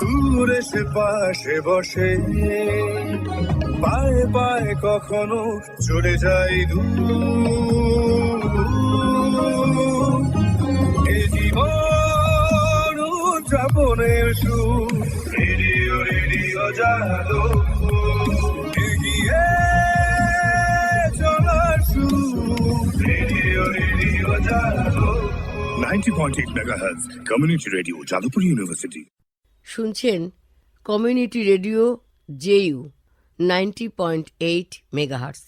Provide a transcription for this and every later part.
দূরে সে পাশে বসে। পায়ে পায়ে কখনো চলে দূর। এ জীবন উদযাপনের সুর। রেডিও রেডিও এগিয়ে চলার সুর। রেডিও রেডিও জালো 90.8 megahertz community radio Jadavpur university শুনছেন community radio JU ninety point eight megahertz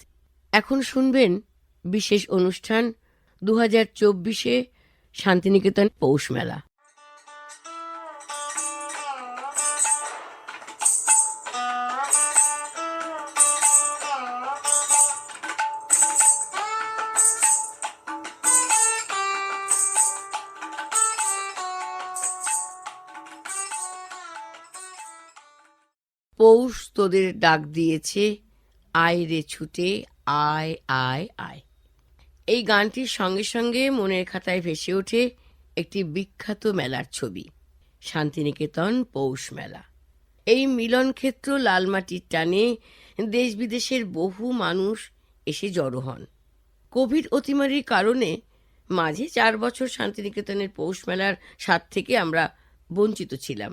এখন শুনবেন বিশেষ অনুষ্ঠান দু হাজার চব্বিশে শান্তিনিকেতন পৌষ মেলা। তোদের ডাক দিয়েছে, আয় রে ছুটে, আয় আয় আয়। এই গানটির সঙ্গে সঙ্গে মনের খাতায় ভেসে ওঠে একটি বিখ্যাত মেলার ছবি, শান্তিনিকেতন পৌষ মেলা। এই মিলনক্ষেত্র লালমাটির টানে দেশ বিদেশের বহু মানুষ এসে জড়ো হন। কোভিড অতিমারির কারণে মাঝে চার বছর শান্তিনিকেতনের পৌষ মেলার স্বাদ থেকে আমরা বঞ্চিত ছিলাম।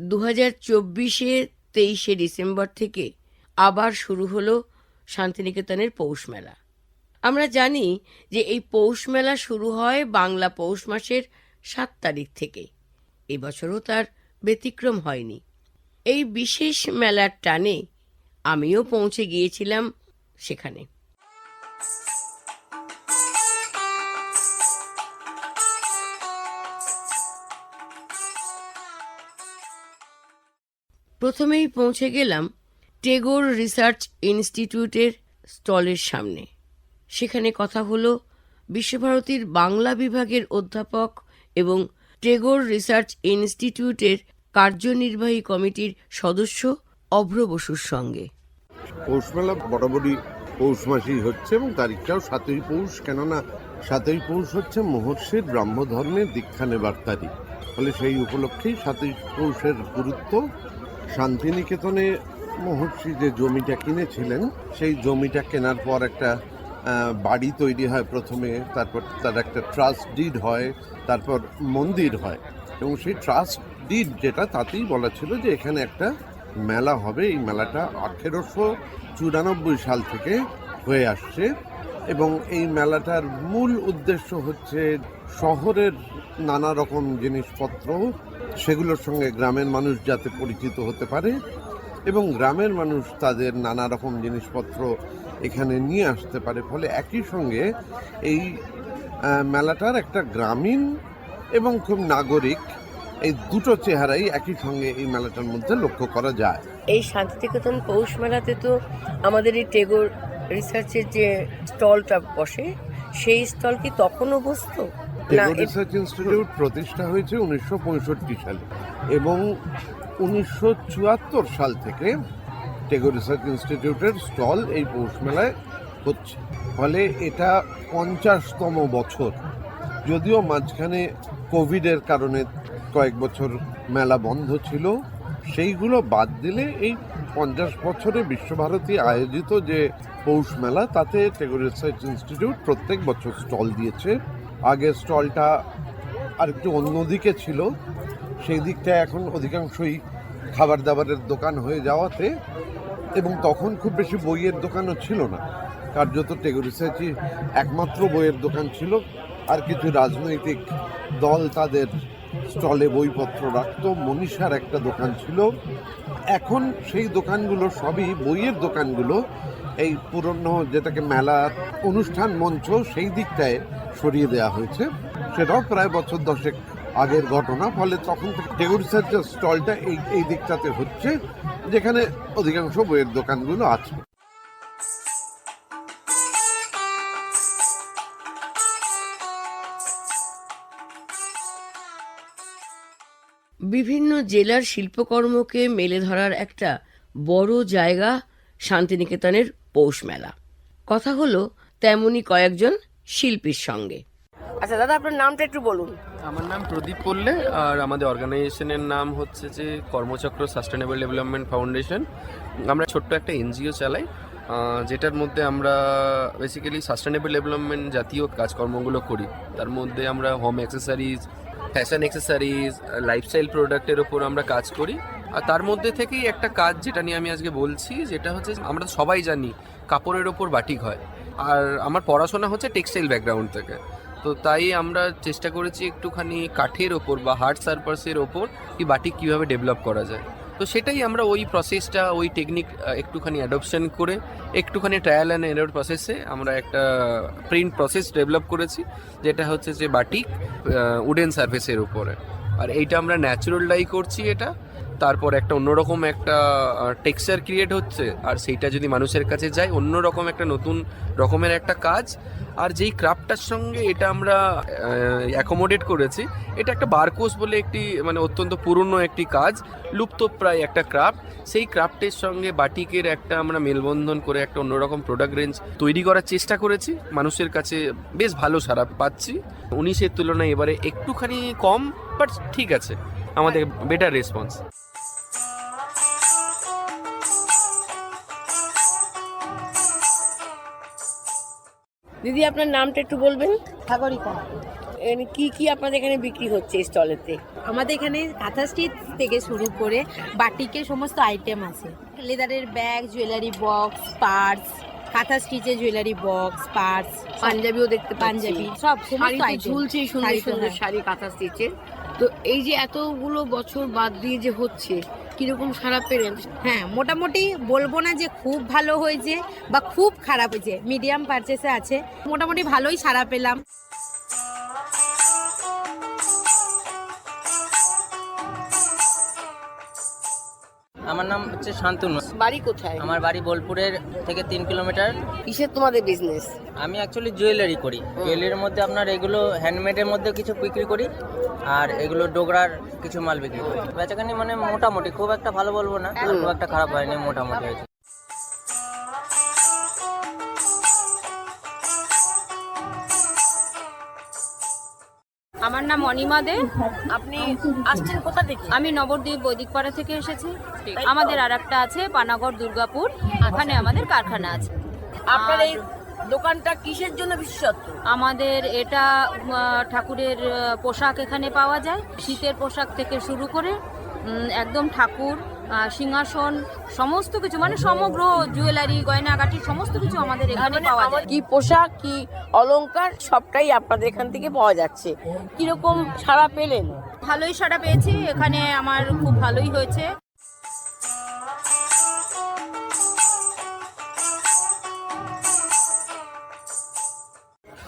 দু হাজার চব্বিশে তেইশে ডিসেম্বর থেকে আবার শুরু হল শান্তিনিকেতনের পৌষ মেলা। আমরা জানি যে এই পৌষ মেলা শুরু হয় বাংলা পৌষ মাসের সাত তারিখ থেকে। এবছরও তার ব্যতিক্রম হয়নি। এই বিশেষ মেলার টানে আমিও পৌঁছে গিয়েছিলাম সেখানে। প্রথমেই পৌঁছে গেলাম টেগোর রিসার্চ ইনস্টিটিউটের স্টলের সামনে। সেখানে কথা হলো বিশ্বভারতীর বাংলা বিভাগের অধ্যাপক এবং টেগোর রিসার্চ ইনস্টিটিউটের কার্যনির্বাহী কমিটির সদস্য অভ্র বসুর সঙ্গে। পৌষ মেলা বরাবরই পৌষ মাসেই হচ্ছে এবং তারিখটাও সাতই পৌষ, কেননা সাতই পৌষ হচ্ছে মহর্ষির ব্রাহ্ম ধর্মের দীক্ষা নেবার তারিখ। ফলে সেই উপলক্ষেই সাতই পৌষের গুরুত্ব শান্তিনিকেতনে মহর্ষি যে জমিটা কিনেছিলেন, সেই জমিটা কেনার পর একটা বাড়ি তৈরি হয় প্রথমে, তারপর তার একটা ট্রাস্ট ডিড হয়, তারপর মন্দির হয়। এবং সেই ট্রাস্ট ডিড যেটা, তাতেই বলা ছিল যে এখানে একটা মেলা হবে। এই মেলাটা আঠেরোশো চুরানব্বই সাল থেকে হয়ে আসছে। এবং এই মেলাটার মূল উদ্দেশ্য হচ্ছে শহরের নানা রকম জিনিসপত্র, সেগুলোর সঙ্গে গ্রামের মানুষ যাতে পরিচিত হতে পারে এবং গ্রামের মানুষ তাদের নানা রকম জিনিসপত্র এখানে নিয়ে আসতে পারে। ফলে একই সঙ্গে এই মেলাটার একটা গ্রামীণ এবং খুব নাগরিক এই দুটো চেহারাই একই সঙ্গে এই মেলাটার মধ্যে লক্ষ্য করা যায়। এই শান্তিনিকেতন পৌষ মেলাতে তো আমাদের এই টেগোর রিসার্চের যে স্টলটা বসে সেই স্টল কি তখনও বসতো? না রিসার্চ ইনস্টিটিউট প্রতিষ্ঠা হয়েছে উনিশশো পঁয়ষট্টি সালে এবং উনিশশো চুয়াত্তর সাল থেকে টেগোর রিসার্চ ইনস্টিটিউটের স্টল এই পৌষ মেলায় হচ্ছে। ফলে এটা পঞ্চাশতম বছর। যদিও মাঝখানে কোভিডের কারণে কয়েক বছর মেলা বন্ধ ছিল সেইগুলো বাদ দিলে এই পঞ্চাশ বছরে বিশ্বভারতী আয়োজিত যে পৌষ মেলা, তাতে টেগোর রিসার্চ ইনস্টিটিউট প্রত্যেক বছর স্টল দিয়েছে। আগে স্টলটা আর একটু অন্যদিকে ছিল, সেই দিকটা এখন অধিকাংশই খাবার দাবারের দোকান হয়ে যাওয়াতে এবং তখন খুব বেশি বইয়ের দোকানও ছিল না। কার্যত টেগোর রিসার্চই একমাত্র বইয়ের দোকান ছিল, আর কিছু রাজনৈতিক দল তাদের স্টলে বইপত্র রাখতো। মনীষার একটা দোকান ছিল। এখন সেই দোকানগুলো সবই বইয়ের দোকানগুলো। এই পুরনো যেটাকে মেলার অনুষ্ঠান মঞ্চ, সেই দিকটায় সরিয়ে দেওয়া হয়েছে। সেটাও প্রায় বছর দশেক আগের ঘটনা, ফলে তখন রিসার্চের স্টলটা, এই এই দিকটাতে হচ্ছে, যেখানে অধিকাংশ বইয়ের দোকানগুলো আছে। বিভিন্ন জেলার শিল্পকর্মকে মেলে ধরার একটা বড় জায়গা শান্তিনিকেতনের পৌষ মেলা। কথা হলো তেমনি কয়েকজন শিল্পীর সঙ্গে। আচ্ছা দাদা আপনার নামটা একটু বলুন। আমার নাম প্রদীপ পল্লে আর আমাদের অর্গানাইজেশনের নাম হচ্ছে যে কর্মচক্র সাস্টেনেবল ডেভেলপমেন্ট ফাউন্ডেশন আমরা ছোট্ট একটা এনজিও চালাই যেটার মধ্যে আমরা বেসিক্যালি সাস্টেনেবল ডেভেলপমেন্ট জাতীয় কাজকর্মগুলো করি। তার মধ্যে আমরা home accessories fashion accessories lifestyle প্রোডাক্টের ওপর আমরা কাজ করি। আর তার মধ্যে থেকেই একটা কাজ যেটা নিয়ে আমি আজকে বলছি, যেটা হচ্ছে আমরা সবাই জানি কাপড়ের ওপর বাটিক হয়। আর আমার পড়াশোনা হচ্ছে টেক্সটাইল ব্যাকগ্রাউন্ড থেকে। তো তাই আমরা চেষ্টা করেছি একটুখানি কাঠের ওপর বা হার্ড সারফাসের ওপর কি বাটিক কীভাবে ডেভেলপ করা যায়। তো সেটাই আমরা ওই প্রসেসটা ওই টেকনিক একটুখানি অ্যাডপশন করে, একটুখানি ট্রায়াল অ্যান্ড এরর প্রসেসে আমরা একটা প্রিন্ট প্রসেস ডেভেলপ করেছি, যেটা হচ্ছে যে বাটিক উডেন সার্ফেসের উপরে। আর এইটা আমরা ন্যাচারাল ডাই করছি এটা। তারপর একটা অন্যরকম একটা টেক্সচার ক্রিয়েট হচ্ছে। আর সেইটা যদি মানুষের কাছে যায়, অন্যরকম একটা নতুন রকমের একটা কাজ। আর যেই ক্রাফটটার সঙ্গে এটা আমরা অ্যাকোমোডেট করেছি, এটা একটা বারকোস বলে একটি মানে অত্যন্ত পুরনো একটি কাজ, লুপ্তপ্রায় একটা ক্রাফট সেই ক্রাফটের সঙ্গে বাটিকের একটা আমরা মেলবন্ধন করে একটা অন্যরকম প্রোডাক্ট রেঞ্জ তৈরি করার চেষ্টা করেছি। মানুষের কাছে বেশ ভালো সারা পাচ্ছি। উনিশের তুলনায় এবারে একটুখানি কম বাট ঠিক আছে। আমাদের বেটার রেসপন্স দিদি আপনার নামটা একটু বলবেন? সাগরিকা কি কি আপনাদের এখানে বিক্রি হচ্ছে এই স্টলেতে? আমাদের এখানে কাঁথা স্টিচ থেকে শুরু করে বাটিকের সমস্ত আইটেম আছে। লেদারের ব্যাগ জুয়েলারি বক্স পার্স কাঁথা স্টিচের জুয়েলারি বক্স পার্স পাঞ্জাবিও দেখতে পাঞ্জাবি সব সমস্ত ঝুলছে সুন্দর সুন্দর হ্যাঁ। শাড়ি কাঁথা স্টিচের। তো এই যে এতগুলো বছর বাদ দিয়ে যে হচ্ছে কীরকম খারাপ পেলেন হ্যাঁ মোটামুটি বলব না যে খুব ভালো হয়েছে বা খুব খারাপ হয়েছে মিডিয়াম পারচেসে আছে। মোটামুটি ভালোই সারা পেলাম। আমার নাম হচ্ছে শান্তনু। বাড়ি কোথায়? আমার বাড়ি বোলপুরের থেকে তিন কিলোমিটার। কিসের তোমাদের বিজনেস আমি অ্যাকচুয়ালি জুয়েলারি করি। জুয়েলারির মধ্যে আপনার এগুলো হ্যান্ডমেডের মধ্যে কিছু বিক্রি করি আর এগুলো ডোগরার কিছু মাল বিক্রি করি। বেচাকানি মানে মোটামুটি খুব একটা ভালো বলব না খুব একটা খারাপ হয়নি মোটামুটি হয়েছে। নাম অনিমা দে আপনি আসছেন কোথা থেকে? আমি নবদ্বীপ বৈদিকপাড়া থেকে এসেছি। আমাদের আর একটা আছে পানাগড় দুর্গাপুর। ওখানে আমাদের কারখানা আছে। আপনার এই দোকানটা কিসের জন্য বিশেষত্ব? আমাদের এটা ঠাকুরের পোশাক এখানে পাওয়া যায়। শীতের পোশাক থেকে শুরু করে একদম ঠাকুর সিংহাসন সমস্ত কিছু মানে সমগ্র জুয়েলারি গয়নাগাটি সমস্ত কিছু আমাদের এখানে পাওয়া যায়। কি পোশাক কি অলংকার সবটাই আপনাদের এখান থেকে পাওয়া যাচ্ছে। কীরকম সারা পেলেন? ভালোই সাড়া পেয়েছি এখানে আমার খুব ভালোই হয়েছে।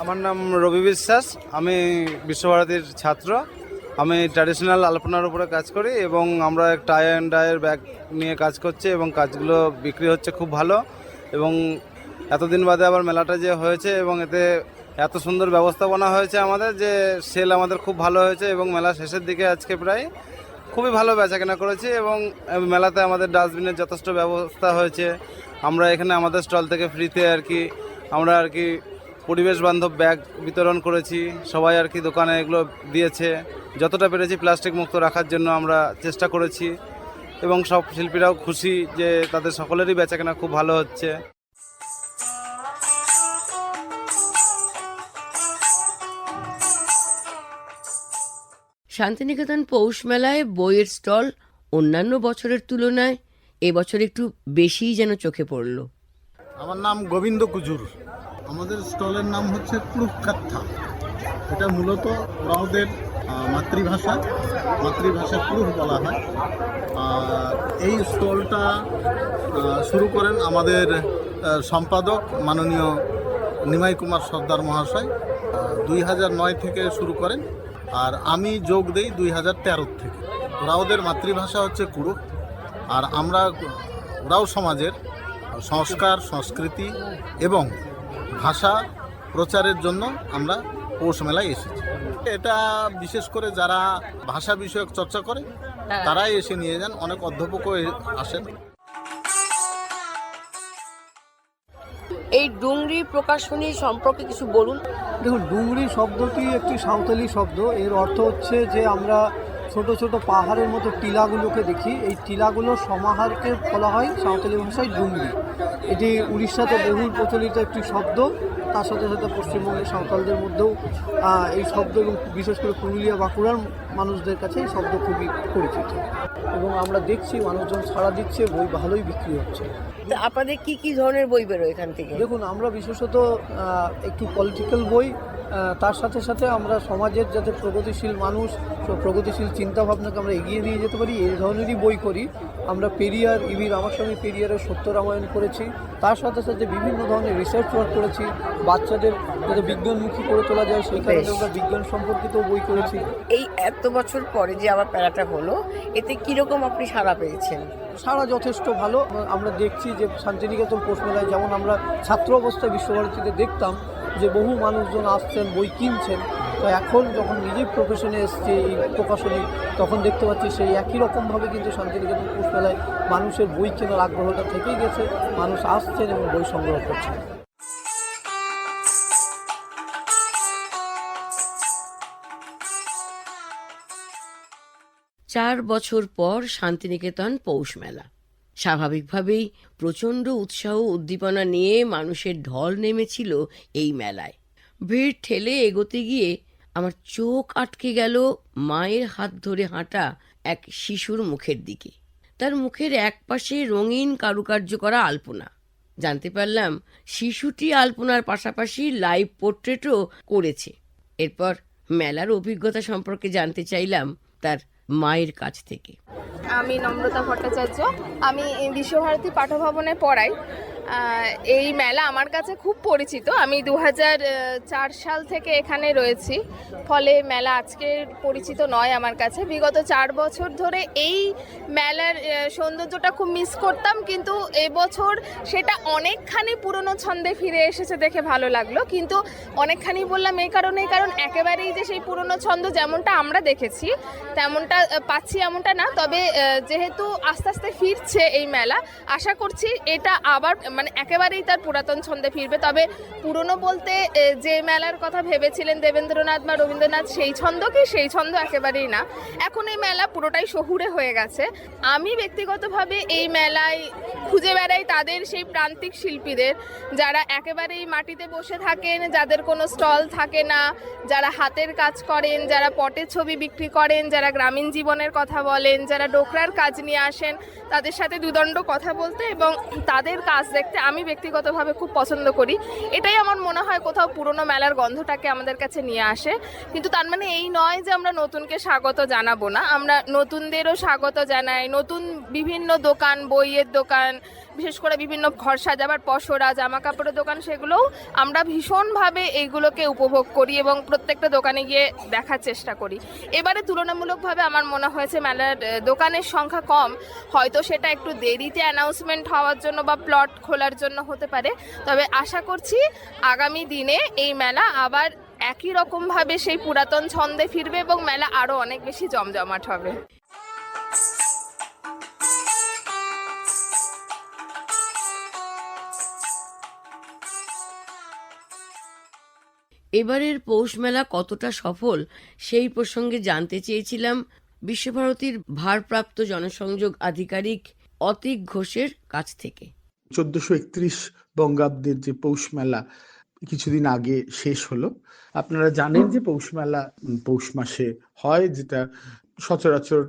আমার নাম রবি বিশ্বাস আমি বিশ্বভারতীর ছাত্র। আমি ট্র্যাডিশনাল আলপনার উপরে কাজ করি এবং আমরা টাই অ্যান্ড ডায়ের ব্যাগ নিয়ে কাজ করছি এবং কাজগুলো বিক্রি হচ্ছে খুব ভালো এবং এতদিন বাদে আবার মেলাটা যে হয়েছে এবং এতে এত সুন্দর ব্যবস্থাপনা হয়েছে আমাদের যে সেল আমাদের খুব ভালো হয়েছে এবং মেলা শেষের দিকে আজকে প্রায় খুবই ভালো বেচাকেনা করেছি এবং মেলাতে আমাদের ডাস্টবিনের যথেষ্ট ব্যবস্থা হয়েছে। আমরা এখানে আমাদের স্টল থেকে ফ্রিতে আর কি আমরা আর কি পরিবেশ বান্ধব ব্যাগ বিতরণ করেছি। সবাই আর কি দোকানে এগুলো দিয়েছে। যতটা পেরেছি প্লাস্টিক মুক্ত রাখার জন্য আমরা চেষ্টা করেছি। এবং সব শিল্পীরাও খুশি যে তাদের সকলেরই বেচাকেনা খুব ভালো হচ্ছে। শান্তিনিকেতন পৌষ মেলায় বইয়ের স্টল অন্যান্য বছরের তুলনায় এবছর একটু বেশিই যেন চোখে পড়ল। আমার নাম গোবিন্দ কুজুর। আমাদের স্টলের নাম হচ্ছে কুরুক্ষাত্থা। এটা মূলত ওরাওদের মাতৃভাষা। মাতৃভাষা কুরুহ বলা হয়। আর এই স্টলটা শুরু করেন আমাদের সম্পাদক মাননীয় নিমাই কুমার সর্দার মহাশয়। দুই নয় থেকে শুরু করেন। আর আমি যোগ দেই দুই হাজার তেরো থেকে। ওরাওদের মাতৃভাষা হচ্ছে কুরুক আর আমরা, ওরাও সমাজের সংস্কার, সংস্কৃতি এবং ভাষা প্রচারের জন্য আমরা পৌষ মেলায় এসেছি। এটা বিশেষ করে যারা ভাষা বিষয়ক চর্চা করে তারাই এসে নিয়ে যান। অনেক অধ্যাপকও আসেন। এই ডুংরি প্রকাশনী সম্পর্কে কিছু বলুন। দেখুন ডুংরি শব্দটি একটি সাঁওতালি শব্দ। এর অর্থ হচ্ছে যে আমরা ছোট ছোট পাহাড়ের মতো টিলাগুলোকে দেখি। এই টিলাগুলোর সমাহারকে বলা হয় সাঁওতালি ভাষায় ডুংরি এটি উড়িষ্যাতে বহুল প্রচলিত একটি শব্দ। তার সাথে সাথে পশ্চিমবঙ্গের সাঁওতালদের মধ্যেও এই শব্দ এবং বিশেষ করে পুরুলিয়া বাঁকুড়ার মানুষদের কাছে এই শব্দ খুবই পরিচিত। এবং আমরা দেখছি মানুষজন সাড়া দিচ্ছে বই ভালোই বিক্রি হচ্ছে। আপনাদের কি কি ধরনের বই বেরোয় এখান থেকে? দেখুন আমরা বিশেষত একটু পলিটিক্যাল বই তার সাথে সাথে আমরা সমাজের যাতে প্রগতিশীল মানুষ প্রগতিশীল চিন্তাভাবনাকে আমরা এগিয়ে নিয়ে যেতে পারি এই ধরনেরই বই করি। আমরা পেরিয়ার ইভি রামাস্বামী পেরিয়ারের সত্য রামায়ণ করেছি। তার সাথে সাথে বিভিন্ন ধরনের রিসার্চ ওয়ার্ক করেছি। বাচ্চাদের যাতে বিজ্ঞানমুখী করে তোলা যায় সেই কারণে আমরা বিজ্ঞান সম্পর্কিত বই করেছি। এই এত বছর পরে যে আবার প্যারাটা হলো এতে কীরকম আপনি সাড়া পেয়েছেন? সারা যথেষ্ট ভালো। আমরা দেখছি যে শান্তিনিকেতন পোষমেলায় যেমন আমরা ছাত্র অবস্থায় বিশ্বভারতীতে দেখতাম যে বহু মানুষজন আসছেন, বই কিনছেন, তো এখন যখন নিজেই প্রফেশনে এসছে এই প্রকাশনী, তখন দেখতে পাচ্ছি সেই একই রকমভাবে কিন্তু শান্তিনিকেতন পোষমেলায় মানুষের বই কেনার আগ্রহটা থেকেই গেছে, মানুষ আসছেন এবং বই সংগ্রহ করছেন। চার বছর পর শান্তিনিকেতন পৌষ মেলা। স্বাভাবিকভাবেই প্রচণ্ড উৎসাহ উদ্দীপনা নিয়ে মানুষের ঢল নেমেছিল এই মেলায়। ভিড় ঠেলে এগোতে গিয়ে আমার চোখ আটকে গেল মায়ের হাত ধরে হাঁটা এক শিশুর মুখের দিকে। তার মুখের একপাশে রঙিন কারুকার্য করা আলপনা। জানতে পারলাম শিশুটি আলপনার পাশাপাশি লাইভ পোর্ট্রেটও করেছে। এরপর মেলার অভিজ্ঞতা সম্পর্কে জানতে চাইলাম তার মায়ের কাছ থেকে। আমি নম্রতা ভট্টাচার্য। আমি বিশ্বভারতী পাঠভবনে পড়াই। এই মেলা আমার কাছে খুব পরিচিত। আমি দু সাল থেকে এখানে রয়েছি। ফলে মেলা আজকে পরিচিত নয় আমার কাছে। বিগত চার বছর ধরে এই মেলার সৌন্দর্যটা খুব মিস করতাম। কিন্তু এবছর সেটা অনেকখানি পুরনো ছন্দে ফিরে এসেছে দেখে ভালো লাগল। কিন্তু অনেকখানি বললাম এই কারণে কারণ একেবারেই যে সেই পুরনো ছন্দ যেমনটা আমরা দেখেছি, তেমনটা পাচ্ছি এমনটা না। তবে যেহেতু আস্তে আস্তে ফিরছে এই মেলা, আশা করছি এটা আবার মানে একেবারেই তার পুরাতন ছন্দে ফিরবে। তবে পুরনো বলতে যে মেলার কথা ভেবেছিলেন দেবেন্দ্রনাথ বা রবীন্দ্রনাথ, সেই ছন্দ কি? সেই ছন্দ একেবারেই না। এখন এই মেলা পুরোটাই শহুরে হয়ে গেছে। আমি ব্যক্তিগতভাবে এই মেলায় খুঁজে বেড়াই তাদের সেই প্রান্তিক শিল্পীদের, যারা একেবারেই মাটিতে বসে থাকেন, যাদের কোনো স্টল থাকে না, যারা হাতের কাজ করেন, যারা পটের ছবি বিক্রি করেন, যারা গ্রামীণ জীবনের কথা বলেন, যারা ডোকরার কাজ নিয়ে আসেন, তাদের সাথে দুদণ্ড কথা বলতে এবং তাদের কাজ দেখতে আমি ব্যক্তিগতভাবে খুব পছন্দ করি। এটাই আমার মনে হয় কোথাও পুরনো মেলার গন্ধটাকে আমাদের কাছে নিয়ে আসে। কিন্তু তার মানে এই নয় যে আমরা নতুনকে স্বাগত জানাব না। আমরা নতুনদেরও স্বাগত জানাই। নতুন বিভিন্ন দোকান, বইয়ের দোকান বিশেষ করে বিভিন্ন ঘর সাজাবার, পসরা জামা কাপড়ের দোকান, সেগুলোও আমরা ভীষণভাবে এইগুলোকে উপভোগ করি এবং প্রত্যেকটা দোকানে গিয়ে দেখার চেষ্টা করি। এবারে তুলনামূলকভাবে আমার মনে হয়েছে মেলার দোকানের সংখ্যা কম। হয়তো সেটা একটু দেরিতে অ্যানাউন্সমেন্ট হওয়ার জন্য বা প্লট খোলার জন্য হতে পারে। তবে আশা করছি আগামী দিনে এই মেলা আবার একই রকমভাবে সেই পুরাতন ছন্দে ফিরবে এবং মেলা আরও অনেক বেশি জমজমাট হবে। এবারের পৌষ মেলা কতটা সফল সেই প্রসঙ্গে জানতে চেয়েছিলাম বিশ্বভারতীর ভারপ্রাপ্ত জনসংযোগ আধিকারিক অতীক ঘোষের কাছ থেকে। চোদ্দশো একত্রিশ বঙ্গাব্দের যে পৌষ মেলা কিছুদিন আগে শেষ হলো। আপনারা জানেন যে পৌষ মেলা, পৌষ মাসে হয় যেটা সচরাচর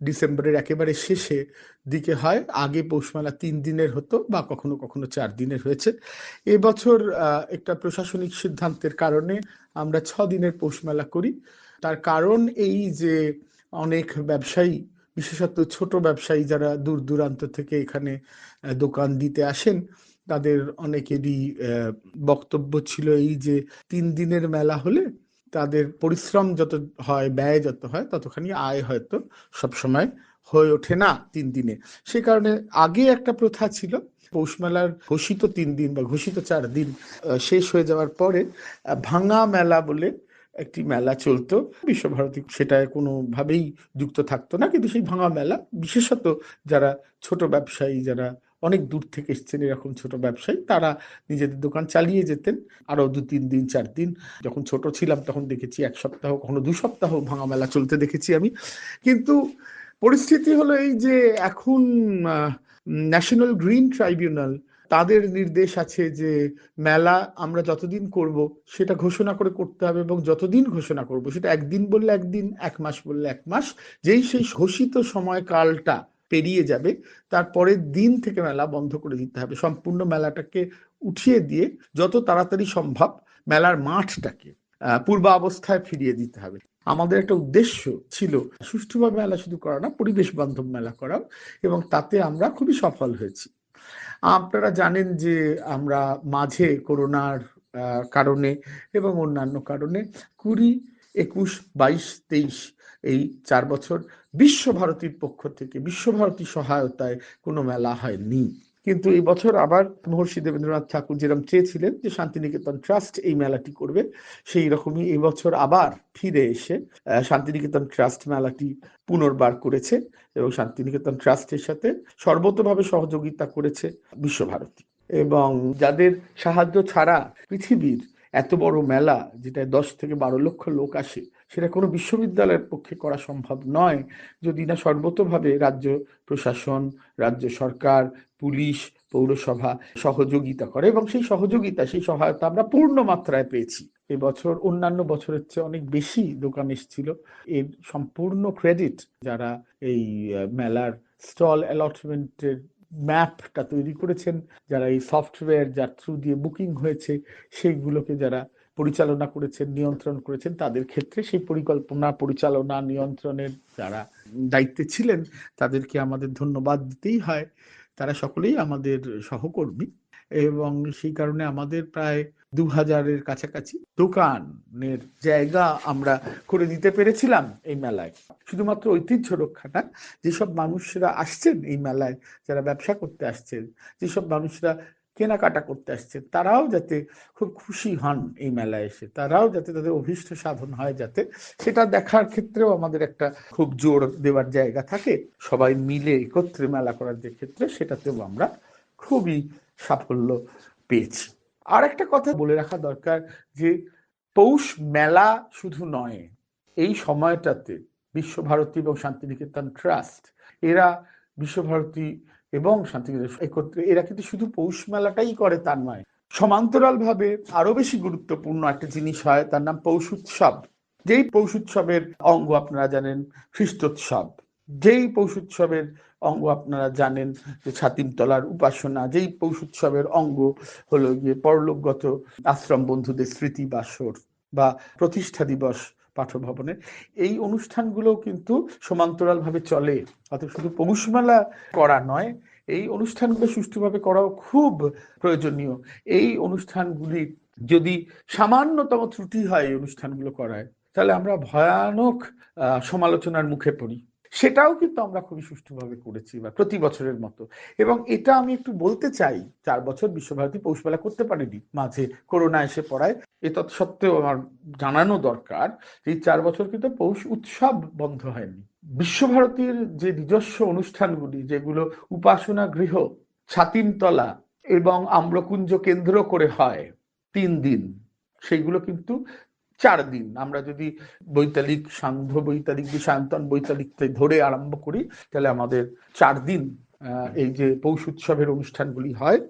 ডিসেম্বরের একেবারে শেষে দিকে হয়। আগে পৌষ মেলা তিন দিনের হতো বা কখনো কখনো চার দিনের হয়েছে। এবছর একটা প্রশাসনিক সিদ্ধান্তের কারণে আমরা ছ দিনের পৌষ মেলা করি। তার কারণ এই যে অনেক ব্যবসায়ী, বিশেষত ছোট ব্যবসায়ী যারা দূর দূরান্ত থেকে এখানে দোকান দিতে আসেন, তাদের অনেকেরই বক্তব্য ছিল এই যে তিন দিনের মেলা হলে তাদের পরিশ্রম যত হয়, ব্যয় যত হয়, ততখানি আয় হয়তো সবসময় হয়ে ওঠে না তিন দিনে। সে কারণে আগে একটা প্রথা ছিল, পৌষ মেলার ঘোষিত তিন দিন বা ঘোষিত চার দিন শেষ হয়ে যাওয়ার পরে ভাঙা মেলা বলে একটি মেলা চলতো। বিশ্বভারতী সেটায় কোনোভাবেই যুক্ত থাকতো না, কিন্তু সেই ভাঙা মেলা, বিশেষত যারা ছোট ব্যবসায়ী, যারা অনেক দূর থেকে এসছেন এরকম ছোট ব্যবসায়ী। তারা নিজেদের দোকান চালিয়ে যেতেন। আরও দু তিন দিন, চার দিন। যখন ছোট ছিলাম তখন দেখেছি এক সপ্তাহ, কখনো দু সপ্তাহ ভাঙা মেলা চলতে দেখেছি আমি। কিন্তু পরিস্থিতি হলো এই যে এখন ন্যাশনাল গ্রিন ট্রাইব্যুনাল তাদের নির্দেশ আছে যে মেলা আমরা যতদিন করব সেটা ঘোষণা করে করতে হবে এবং যতদিন ঘোষণা করব সেটা একদিন বললে একদিন, এক মাস বললে এক মাস। যেই সেই ঘোষিত সময়কালটা পেরিয়ে যাবে। তারপরের দিন থেকে মেলা বন্ধ করে দিতে হবে। সম্পূর্ণ মেলাটাকে উঠিয়ে দিয়ে যত তাড়াতাড়ি সম্ভব মেলার মাঠটাকে পূর্বাবস্থায় ফিরিয়ে দিতে হবে। আমাদের একটা উদ্দেশ্য ছিল সুষ্ঠুভাবে মেলা শুধু করা না, পরিবেশ বান্ধব মেলা করা এবং তাতে আমরা খুবই সফল হয়েছি। আপনারা জানেন যে আমরা মাঝে করোনার কারণে এবং অন্যান্য কারণে কুড়ি, একুশ, বাইশ, তেইশ এই চার বছর বিশ্বভারতীর পক্ষ থেকে, বিশ্বভারতী সহায়তায় কোনো মেলা হয়নি। কিন্তু এই বছর আবার মহর্ষি দেবেন্দ্রনাথ ঠাকুর যেরকম চেয়েছিলেন যে শান্তিনিকেতন ট্রাস্ট এই মেলাটি করবে, সেই রকমই এই বছর আবার ফিরে এসে শান্তিনিকেতন ট্রাস্ট মেলাটি পুনর্বার করেছে এবং শান্তিনিকেতন ট্রাস্টের সাথে সর্বতভাবে সহযোগিতা করেছে বিশ্বভারতী। এবং যাদের সাহায্য ছাড়া পৃথিবীর এত বড় মেলা, যেটায় দশ থেকে বারো লক্ষ লোক আসে সেটা কোনো বিশ্ববিদ্যালয়ের পক্ষে করা সম্ভব নয়। যদি না, সর্বতভাবে রাজ্য প্রশাসন, রাজ্য সরকার, পুলিশ, পৌরসভা সহযোগিতা করে এবং সেই সহযোগিতা, সেই সহায়তা আমরা পূর্ণ মাত্রায় পেয়েছি। এবছর অন্যান্য বছরের চেয়ে অনেক বেশি দোকান এসেছিল। এর সম্পূর্ণ ক্রেডিট যারা এই মেলার স্টল অ্যালটমেন্টের ম্যাপটা তৈরি করেছেন, যারা এই সফটওয়্যার যার থ্রু দিয়ে বুকিং হয়েছে, সেইগুলোকে যারা পরিচালনা করেছেন, নিয়ন্ত্রণ করেছেন, তাদের ক্ষেত্রে সেই পরিকল্পনা, পরিচালনা, নিয়ন্ত্রণের যারা দায়িত্বে ছিলেন, তাদেরকে আমাদের ধন্যবাদ দিতেই হয়। তারা সকলেই আমাদের সহকর্মী এবং সেই কারণে আমাদের প্রায় দু হাজারের কাছাকাছি দোকানের জায়গা আমরা করে দিতে পেরেছিলাম এই মেলায়। শুধুমাত্র ঐতিহ্য রক্ষাটা যেসব মানুষরা আসছেন এই মেলায়, যারা ব্যবসা করতে আসছেন, যেসব মানুষরা কেনাকাটা করতে আসছে, তারাও যাতে খুব খুশি হন এই মেলায় এসে, তারাও যাতে তাদের অভীষ্ট সাধন হয়, যাতে সেটা দেখার ক্ষেত্রেও আমাদের একটা খুব জোর দেওয়ার জায়গা থাকে। সবাই মিলে একত্রে মেলা করার যে ক্ষেত্রে সেটাতেও আমরা খুবই সাফল্য পেয়েছি। আর একটা কথা বলে রাখা দরকার যে, পৌষ মেলা শুধু নয়, এই সময়টাতে বিশ্বভারতী এবং শান্তিনিকেতন ট্রাস্ট, এরা বিশ্বভারতী এবং শান্তিনিকেতন একত্রে এরা কিন্তু শুধু পৌষ মেলাটাই করে, তার নয়। সমান্তরাল ভাবে আরও বেশি গুরুত্বপূর্ণ একটা জিনিস হয়, তার নাম পৌষ উৎসব। যেই পৌষ উৎসবের অঙ্গ আপনারা জানেন, খ্রিস্টোৎসব। যেই পৌষ উৎসবের অঙ্গ আপনারা জানেন, যে ছাতিমতলার উপাসনা, যেই পৌষ উৎসবের অঙ্গ হলো গিয়ে পরলোকগত আশ্রম বন্ধুদের স্মৃতি বাসর বা প্রতিষ্ঠা দিবস। পাঠভবনে। এই অনুষ্ঠানগুলো কিন্তু সমান্তরালভাবে চলে। অর্থাৎ শুধু পৌষমেলা করা নয়, এই অনুষ্ঠানগুলো সুষ্ঠুভাবে করাও খুব প্রয়োজনীয়। এই অনুষ্ঠানগুলি যদি সামান্যতম ত্রুটি হয় এই অনুষ্ঠানগুলো করায়, তাহলে আমরা ভয়ানক সমালোচনার মুখে পড়ি। সেটাও কিন্তু আমরা খুবই সুষ্ঠুভাবে করেছি বা প্রতি বছরের মতো। এবং এটা আমি একটু বলতে চাই, চার বছর বিশ্বভারতী পৌষ মেলা করতে পারেনি, মাঝে করোনা এসে পড়ায়। এ তৎসত্ত্বেও আমার জানানো দরকার এই চার বছর কিন্তু পৌষ উৎসব বন্ধ হয়নি। বিশ্বভারতীর যে নিজস্ব অনুষ্ঠানগুলি, যেগুলো উপাসনা গৃহ, ছাতিমতলা এবং আম্রকুঞ্জ কেন্দ্র করে হয় তিন দিন, সেইগুলো কিন্তু চার দিন। আমরা যদি বৈতালিক সান্ধ্য বৈতালিক বিষায়ন্তন বৈতালিক ধরে আরম্ভ করি তাহলে আমাদের চার দিন এই যে পৌষ উৎসবের অনুষ্ঠানগুলি হয়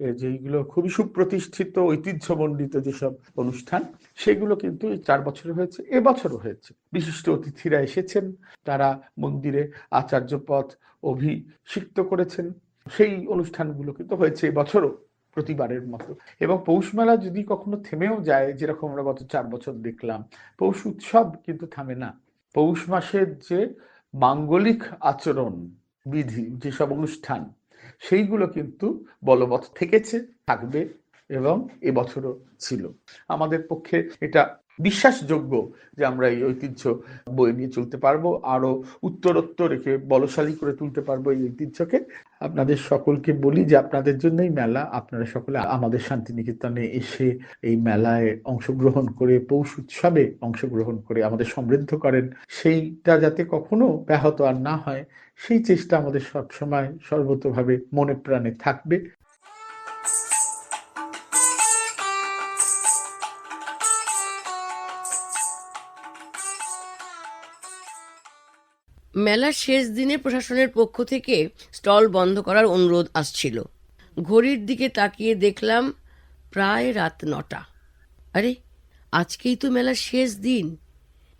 এ যেগুলো খুবই সুপ্রতিষ্ঠিত ঐতিহ্যমণ্ডিত যেসব অনুষ্ঠান সেগুলো কিন্তু এই চার বছরে হয়েছে এবছরও হয়েছে। বিশিষ্ট অতিথিরা এসেছেন তারা মন্দিরে আচার্য পথ অভিষিক্ত করেছেন। সেই অনুষ্ঠানগুলো কিন্তু হয়েছে এবছরও। প্রতিবারের মতো। এবং পৌষ মেলা যদি কখনো থেমেও যায়, যেরকম আমরা গত চার বছর দেখলাম, পৌষ উৎসব কিন্তু থামে না। পৌষ মাসের যে মাঙ্গলিক আচরণ, বিধি, যেসব অনুষ্ঠান, সেইগুলো কিন্তু বলবৎ থেকেছে, থাকবে এবং এবছরও ছিল। আমাদের পক্ষে এটা বিশ্বাসযোগ্য যে আমরা এই ঐতিহ্য বয়ে নিয়ে চলতে পারব আরও উত্তরোত্তর রেখে বলশালী করে তুলতে পারব এই ঐতিহ্যকে। আপনাদের সকলকে বলি যে আপনাদের জন্যই মেলা, আপনারা সকলে আমাদের শান্তিনিকেতনে এসে এই মেলায় অংশগ্রহণ করে, পৌষ উৎসবে অংশগ্রহণ করে আমাদের সমৃদ্ধ করেন। সেইটা যাতে কখনো ব্যাহত আর না হয়, সেই চেষ্টা আমাদের সবসময় সর্বতভাবে মনে প্রাণে থাকবে। মেলার শেষ দিনে প্রশাসনের পক্ষ থেকে স্টল বন্ধ করার অনুরোধ আসছিল। ঘড়ির দিকে তাকিয়ে দেখলাম প্রায় রাত নটা। আরে, আজকেই তো মেলার শেষ দিন।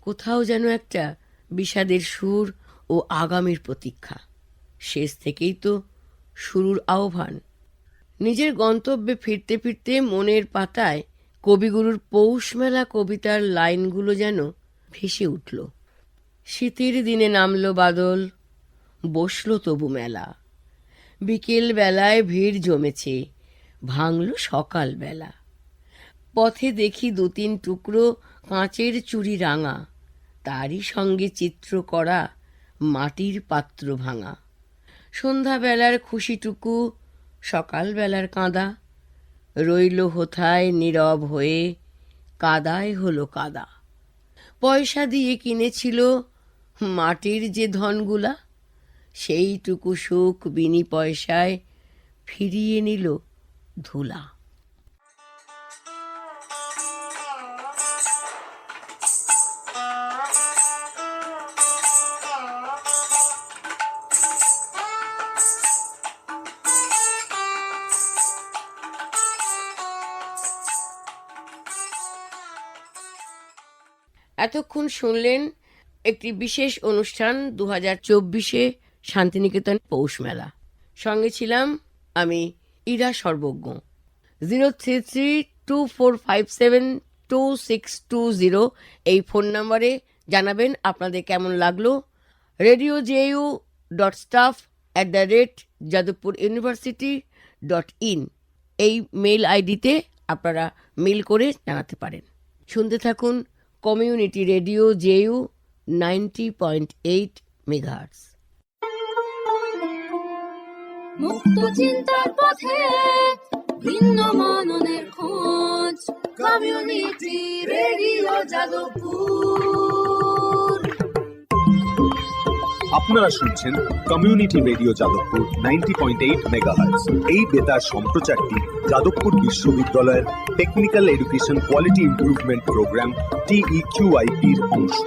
কোথাও যেন একটা বিষাদের সুর ও আগামীর প্রতীক্ষা। শেষ থেকেই তো শুরুর আহ্বান। নিজের গন্তব্যে ফিরতে ফিরতে মনের পাতায় কবিগুরুর পৌষ মেলা কবিতার লাইনগুলো যেন ভেসে উঠল। শীতের দিনে নামলো বাদল, বসল তবু মেলা। বিকেল বেলায় ভিড় জমেছে, ভাঙল সকাল বেলা। পথে দেখি দু তিন টুকরো কাঁচের চুড়ি রাঙা, তারই সঙ্গে চিত্র করা মাটির পাত্র ভাঙা। সন্ধ্যাবেলার খুশিটুকু, সকালবেলার কাঁদা, রইল হোথায় নীরব হয়ে, কাদায় হলো কাদা। পয়সা দিয়ে কিনেছিল মাটির যে ধনগুলা সেইটুকু সুখ বিনি পয়সায় ফিরিয়ে নিল ধুলা। এতক্ষণ শুনলেন একটি বিশেষ অনুষ্ঠান দু হাজার চব্বিশে শান্তিনিকেতন পৌষ মেলা। সঙ্গে ছিলাম আমি Ira Sarbagya. Zero three three two four five seven two six two zero এই ফোন নম্বরে জানাবেন আপনাদের কেমন লাগল। Radio JU dot staff at the rate Jadavpur university dot in. এই মেল আইডিতে আপনারা মেল করে জানাতে পারেন। শুনতে থাকুন community radio JU ninety point eight মুক্ত চিন্তার পথে ভিন্ন মননের খোঁজ। Community radio Jadavpur. আপনারা শুনছেন community radio Jadavpur ninety point eight megahertz এই বেতার সম্প্রচারটি যাদবপুর বিশ্ববিদ্যালয়ের technical education quality improvement programme টিইকিউআইপির অংশ।